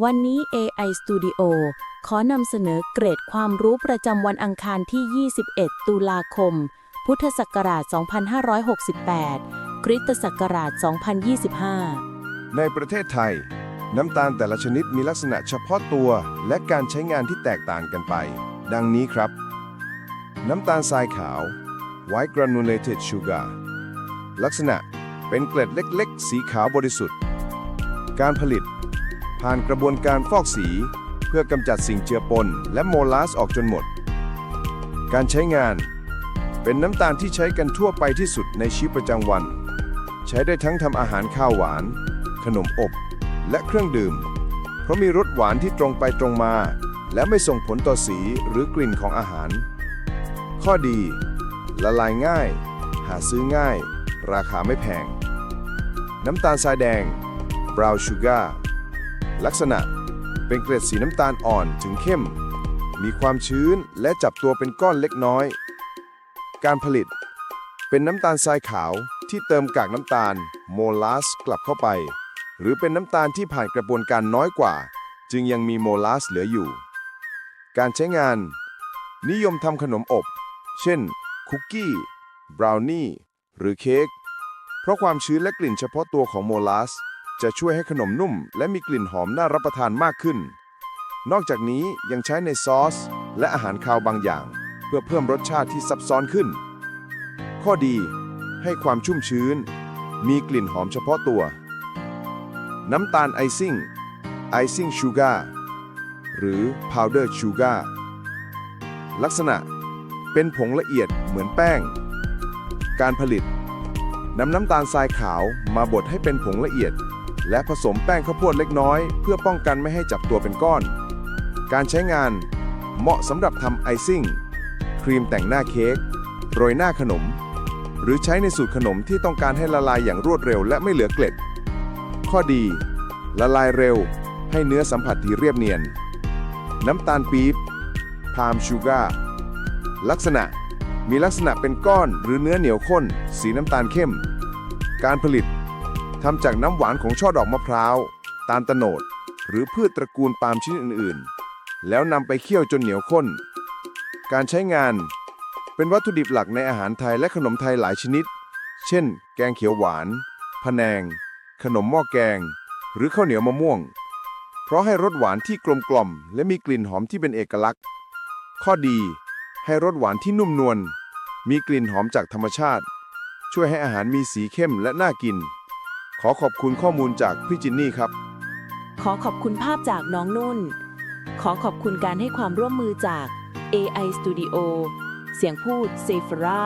วันนี้ AI Studio ขอนำเสนอเกรดความรู้ประจำวันอังคารที่ 21 ตุลาคม พุทธศักราช 2568 คริสตศักราช 2025 ในประเทศไทย น้ำตาลแต่ละชนิดมีลักษณะเฉพาะตัว และการใช้งานที่แตกต่างกันไป ดังนี้ครับ น้ำตาลทรายขาว white granulated sugar ลักษณะเป็นเกล็ดเล็ก ๆ สีขาวบริสุทธิ์ การผลิต ผ่านกระบวนการฟอกสี เพื่อกำจัดสิ่งเจือปนและโมลาสออกจนหมด การใช้งาน เป็นน้ำตาลที่ใช้กันทั่วไปที่สุดในชีวิตประจำวัน ใช้ได้ทั้งทำอาหารข้าวหวาน ขนมอบ และเครื่องดื่ม เพราะมีรสหวานที่ตรงไปตรงมา และไม่ส่งผลต่อสีหรือกลิ่นของอาหาร ข้อดี ละลายง่าย หาซื้อง่าย ราคาไม่แพง น้ำตาลทรายแดง brown sugar ลักษณะเป็นเกล็ดสีน้ำตาลอ่อนถึงเข้ม มีความชื้นและจับตัวเป็นก้อนเล็กน้อย การผลิต เป็นน้ำตาลทรายขาวที่เติมกากน้ำตาลโมลาสกลับเข้าไป หรือเป็นน้ำตาลที่ผ่านกระบวนการน้อยกว่า จึงยังมีโมลาสเหลืออยู่ การใช้งาน นิยมทำขนมอบ เช่น คุกกี้ บราวนี่ หรือเค้กเพราะความชื้นและกลิ่นเฉพาะตัวของโมลาส จะช่วยให้ขนมนุ่ม และมีกลิ่นหอมน่ารับประทานมากขึ้น นอกจากนี้ยังใช้ในซอส และอาหารคาวบางอย่าง เพื่อเพิ่มรสชาติที่ซับซ้อนขึ้น ข้อดี ให้ความชุ่มชื้น มีกลิ่นหอมเฉพาะตัว น้ำตาลไอซิ่งไอซิ่งชูการ์หรือพาวเดอร์ชูการ์ลักษณะเป็นผงละเอียดเหมือนแป้ง การผลิตนำน้ำตาลทรายขาวมาบดให้เป็นผงละเอียด และผสมแป้งข้าวโพดเล็กน้อย เพื่อป้องกันไม่ให้จับตัวเป็นก้อน การใช้งานเหมาะสำหรับทำไอซิ่ง ครีมแต่งหน้าเค้กโรยหน้าขนม หรือใช้ในสูตรขนมที่ต้องการให้ละลายอย่างรวดเร็วและไม่เหลือเกล็ด ข้อดี ละลายเร็ว ให้เนื้อสัมผัสที่เรียบเนียน น้ำตาลปี๊บพามชูการ์ลักษณะมีลักษณะเป็นก้อนหรือเนื้อเหนียวข้น สีน้ำตาลเข้ม การผลิต ทำจากน้ำหวานของช่อดอกมะพร้าว ตาลตะโนด หรือพืชตระกูลปาล์มชนิดอื่นๆ แล้วนำไปเคี่ยวจนเหนียวข้น การใช้งาน เป็นวัตถุดิบหลักในอาหารไทยและขนมไทยหลายชนิด เช่น แกงเขียวหวานพะแนง ขนมหม้อแกง หรือข้าวเหนียวมะม่วง เพราะให้รสหวานที่กลมกล่อม และมีกลิ่นหอมที่เป็นเอกลักษณ์ ข้อดี ให้รสหวานที่นุ่มนวล มีกลิ่นหอมจากธรรมชาติ ช่วยให้อาหารมีสีเข้มและน่ากิน ขอขอบคุณข้อมูลจากพี่จินนี่ครับ ขอขอบคุณภาพจากน้องนุ่น ขอขอบคุณการให้ความร่วมมือจาก AI Studio เสียงพูดเซฟรา